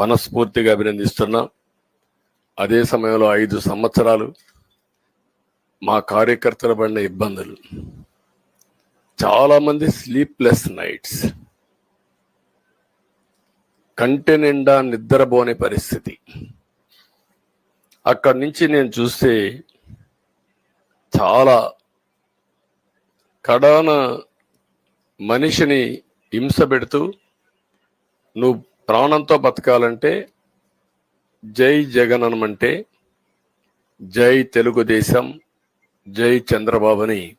మనస్ఫూర్తిగా అభినందిస్తున్నాం. అదే సమయంలో ఐదు సంవత్సరాలు మా కార్యకర్తలు పడిన ఇబ్బందులు. చాలామంది స్లీప్లెస్ నైట్స్ కంటి నిండా నిద్రపోని పరిస్థితి. అక్కడి నుంచి నేను చూస్తే చాలా కడాన మనిషిని హింస పెడుతూ నువ్వు ప్రాణంతో బతకాలంటే జై జగన్ జై తెలుగుదేశం జై చంద్రబాబుని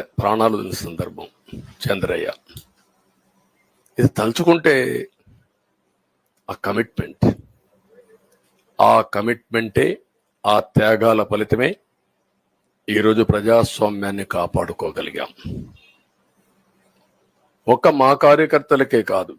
చ- ప్రాణాలు వదిలిన సందర్భం. చంద్రయ్య. ఇది తలుచుకుంటే ఆ కమిట్మెంట్. ఆ కమిట్మెంటే ఆ త్యాగాల ఫలితమే ఈరోజు ప్రజాస్వామ్యాన్ని కాపాడుకోగలిగాం. ఒక మా కార్యకర్తలకే కాదు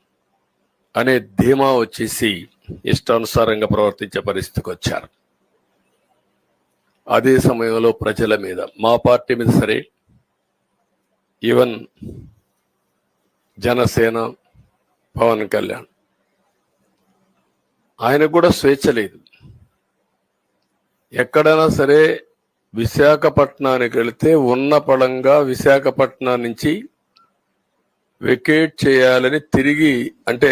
అనే ధీమా వచ్చేసి ఇష్టానుసారంగా ప్రవర్తించే పరిస్థితికి వచ్చారు. అదే సమయంలో ప్రజల మీద మా పార్టీ మీద సరే ఈవెన్ జనసేన పవన్ కళ్యాణ్ ఆయనకు కూడా స్వేచ్ఛ లేదు. ఎక్కడైనా సరే విశాఖపట్నానికి వెళితే ఉన్న పడంగా విశాఖపట్నం నుంచి వెకేట్ చేయాలని తిరిగి అంటే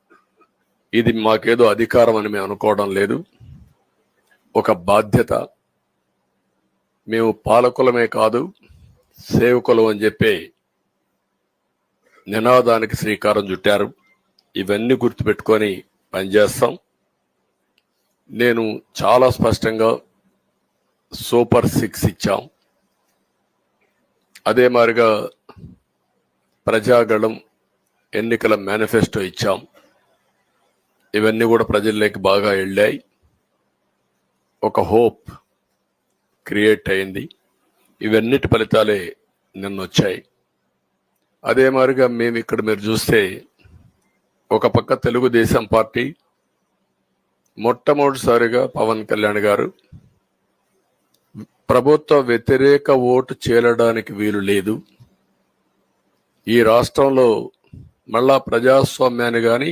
ఇది మాకేదో అధికారం అని మేము అనుకోవడం లేదు. ఒక బాధ్యత. మేము పాలకులమే కాదు సేవకులం అని చెప్పి నినాదానికి శ్రీకారం చుట్టారు. ఇవన్నీ గుర్తుపెట్టుకొని పనిచేస్తాం. నేను చాలా స్పష్టంగా సూపర్ సిక్స్ ఇచ్చాం. అదే మాదిరిగా ప్రజాగళం ఎన్నికల మేనిఫెస్టో ఇచ్చాం. ఇవన్నీ కూడా ప్రజల్లోకి బాగా వెళ్ళాయి. ఒక హోప్ క్రియేట్ అయింది. ఇవన్నిటి ఫలితాలే నిన్న వచ్చాయి అదే మాదిరిగా మేము ఇక్కడ మీరు చూస్తే ఒక పక్క తెలుగుదేశం పార్టీ మొట్టమొదటిసారిగా పవన్ కళ్యాణ్ గారు ప్రభుత్వ వ్యతిరేక ఓటు చేరడానికి వీలు లేదు. ఈ రాష్ట్రంలో మళ్ళా ప్రజాస్వామ్యాన్ని కానీ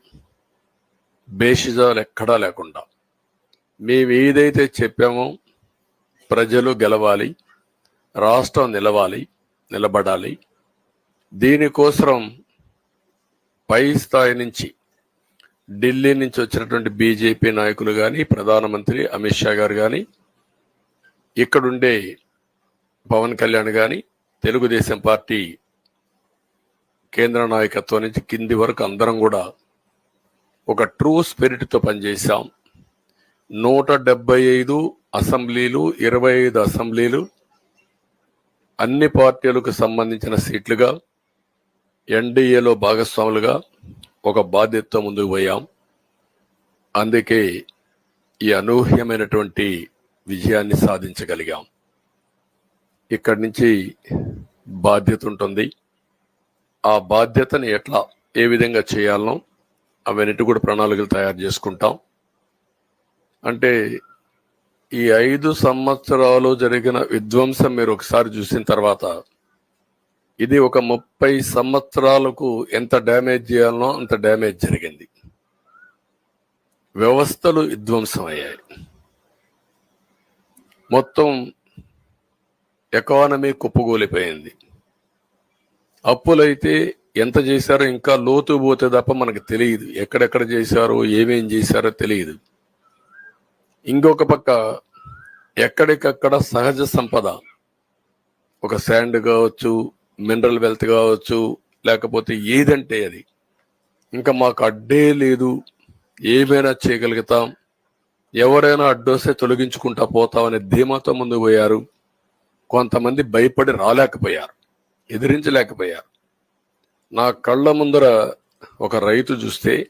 బేషిజాలు ఎక్కడా లేకుండా మేము ఏదైతే చెప్పామో ప్రజలు గెలవాలి రాష్ట్రం నిలవాలి నిలబడాలి. దీనికోసం పై స్థాయి నుంచి ఢిల్లీ నుంచి వచ్చినటువంటి బీజేపీ నాయకులు కానీ ప్రధానమంత్రి అమిత్ షా గారు కానీ ఇక్కడుండే పవన్ కళ్యాణ్ కానీ తెలుగుదేశం పార్టీ కేంద్ర నాయకత్వం నుంచి కింది వరకు అందరం కూడా ఒక ట్రూ స్పిరిట్తో పనిచేశాం. నూట డెబ్బై ఐదు అసెంబ్లీలు ఇరవై ఐదు అసెంబ్లీలు అన్ని పార్టీలకు సంబంధించిన సీట్లుగా ఎన్డీఏలో భాగస్వాములుగా ఒక బాధ్యతతో ముందుకు పోయాం. అందుకే ఈ అనూహ్యమైనటువంటి విజయాన్ని సాధించగలిగాం. ఇక్కడి నుంచి బాధ్యత ఉంటుంది. ఆ బాధ్యతని ఎట్లా ఏ విధంగా చేయాలనో అవన్నిటి కూడా ప్రణాళికలు తయారు చేసుకుంటాం. అంటే ఈ ఐదు సంవత్సరాలు జరిగిన విధ్వంసం మీరు ఒకసారి చూసిన తర్వాత ఇది ఒక ముప్పై సంవత్సరాలకు ఎంత డ్యామేజ్ చేయాలనో అంత డ్యామేజ్ జరిగింది. వ్యవస్థలు విధ్వంసం అయ్యాయి. మొత్తం ఎకానమీ కుప్పగూలిపోయింది అప్పులైతే ఎంత చేశారో ఇంకా లోతు పోతే తప్ప మనకు తెలియదు. ఎక్కడెక్కడ చేశారో ఏమేం చేశారో తెలియదు. ఇంకొక పక్క ఎక్కడికక్కడ సహజ సంపద. ఒక శాండ్ కావచ్చు మినరల్ వెల్త్ కావచ్చు లేకపోతే ఏదంటే అది. ఇంకా మాకు అడ్డే లేదు. ఏమైనా చేయగలుగుతాం. ఎవరైనా అడ్డొస్తే తొలగించుకుంటా పోతామనే ధీమాతో ముందు పోయారు. కొంతమంది భయపడి రాలేకపోయారు. ఎదిరించలేకపోయారు. నా కళ్ళ ముందర ఒక రైతు చూస్తే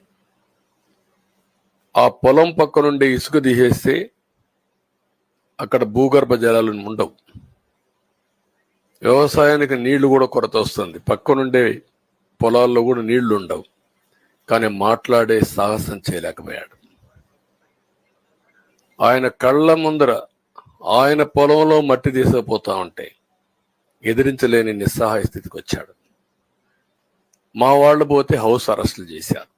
ఆ పొలం పక్క నుండి ఇసుక తీసేస్తే అక్కడ భూగర్భ జలాలు ఉండవు. వ్యవసాయానికి నీళ్ళు కూడా కొరత వస్తుంది. పక్క నుండే పొలాల్లో కూడా నీళ్ళు ఉండవు. కానీ మాట్లాడే సాహసం చేయలేకపోయాడు. ఆయన కళ్ళ ముందర ఆయన పొలంలో మట్టి తీసుకుపోతా ఉంటే ఎదిరించలేని నిస్సహాయ స్థితికి వచ్చాడు. మా వాళ్ళు పోతే హౌస్ అరెస్టులు చేశారు.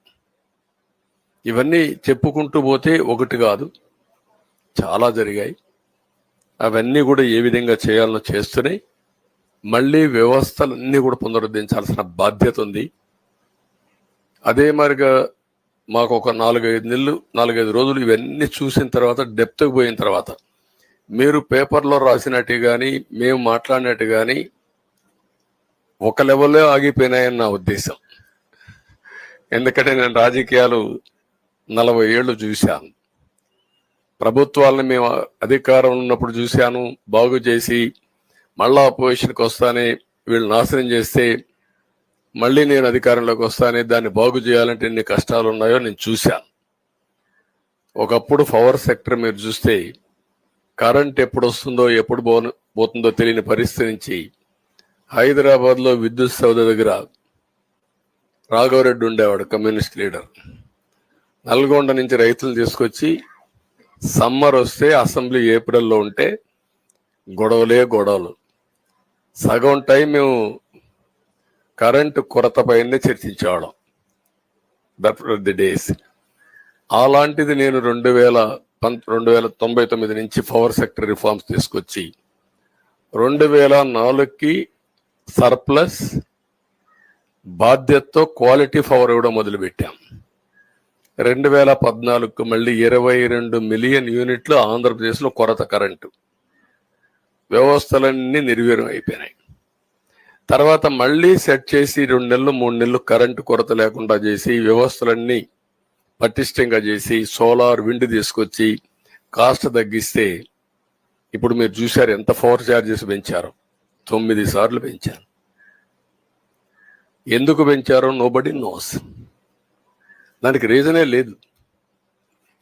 ఇవన్నీ చెప్పుకుంటూ పోతే ఒకటి కాదు చాలా జరిగాయి. అవన్నీ కూడా ఏ విధంగా చేయాలనో చేస్తూనే మళ్ళీ వ్యవస్థలన్నీ కూడా పునరుద్ధరించాల్సిన బాధ్యత ఉంది. అదే మరిగా మాకు ఒక నాలుగైదు నెలలు నాలుగైదు రోజులు ఇవన్నీ చూసిన తర్వాత డెప్త్కి పోయిన తర్వాత మీరు పేపర్లో రాసినట్టు కానీ మేము మాట్లాడినట్టు కానీ ఒక లెవెల్లో ఆగిపోయినాయని నా ఉద్దేశం. ఎందుకంటే నేను రాజకీయాలు నలభై ఏళ్ళు చూశాను. ప్రభుత్వాలను మేము అధికారం ఉన్నప్పుడు చూశాను బాగు చేసి మళ్ళా అపోజిషన్కి వస్తానే వీళ్ళు నాశనం చేస్తే మళ్ళీ నేను అధికారంలోకి వస్తానే దాన్ని బాగు చేయాలంటే ఎన్ని కష్టాలు ఉన్నాయో నేను చూశాను. ఒకప్పుడు పవర్ సెక్టర్ మీరు చూస్తే కరెంట్ ఎప్పుడు వస్తుందో ఎప్పుడు పో పోతుందో తెలియని పరిస్థితి నుంచి హైదరాబాద్లో విద్యుత్ సౌద దగ్గర రాఘవరెడ్డి ఉండేవాడు కమ్యూనిస్ట్ లీడర్. నల్గొండ నుంచి రైతులు తీసుకొచ్చి సమ్మర్ వస్తే అసెంబ్లీ ఏప్రిల్లో ఉంటే గొడవలే గొడవలు. సగం టైం మేము కరెంటు కొరత పైనే చర్చించేవాళ్ళం దట్ ది డేస్. అలాంటిది నేను రెండు వేల పంత రెండు వేల తొంభై తొమ్మిది నుంచి పవర్ సెక్టర్ రిఫార్మ్స్ తీసుకొచ్చి రెండు వేల నాలుగుకి సర్ప్లస్ బాధ్యతతో క్వాలిటీ పవర్ ఇవ్వడం మొదలుపెట్టాం. రెండు వేల పద్నాలుగుకు మళ్ళీ ఇరవై రెండు మిలియన్ యూనిట్లు ఆంధ్రప్రదేశ్లో కొరత కరెంటు. వ్యవస్థలన్నీ నిర్వీర్యం అయిపోయినాయి. తర్వాత మళ్ళీ సెట్ చేసి రెండు నెలలు మూడు నెలలు కరెంటు కొరత లేకుండా చేసి వ్యవస్థలన్నీ పటిష్టంగా చేసి సోలార్ విండ్ తీసుకొచ్చి కాస్ట్ తగ్గిస్తే ఇప్పుడు మీరు చూశారు ఎంత పవర్ ఛార్జెస్ పెంచారో. తొమ్మిది సార్లు పెంచారు ఎందుకు పెంచారో నోబడి నోస్ దానికి రీజనే లేదు.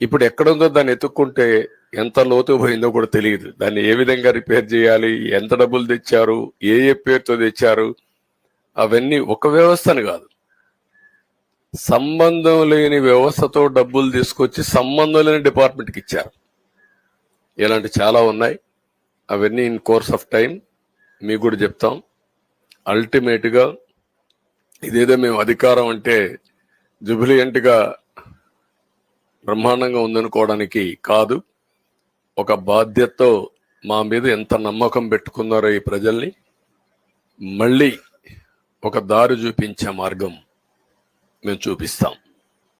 ఇప్పుడు ఎక్కడుందో దాన్ని ఎత్తుక్కుంటే ఎంత లోతు పోయిందో కూడా తెలియదు. దాన్ని ఏ విధంగా రిపేర్ చేయాలి ఎంత డబ్బులు తెచ్చారు ఏ ఏ పేరుతో తెచ్చారు అవన్నీ ఒక వ్యవస్థను కాదు. సంబంధం లేని వ్యవస్థతో డబ్బులు తీసుకొచ్చి సంబంధం లేని డిపార్ట్మెంట్కి ఇచ్చారు. ఇలాంటి చాలా ఉన్నాయి. అవన్నీ ఇన్ కోర్స్ ఆఫ్ టైం మీకు కూడా చెప్తాం. అల్టిమేట్గా ఇదేదో మేము అధికారం అంటే జుబిలియంట్గా బ్రహ్మాండంగా ఉందనుకోవడానికి కాదు. ఒక బాధ్యతతో మా మీద ఎంత నమ్మకం పెట్టుకున్నారో ఈ ప్రజల్ని మళ్ళీ ఒక దారి చూపించే మార్గం మేము చూపిస్తాం.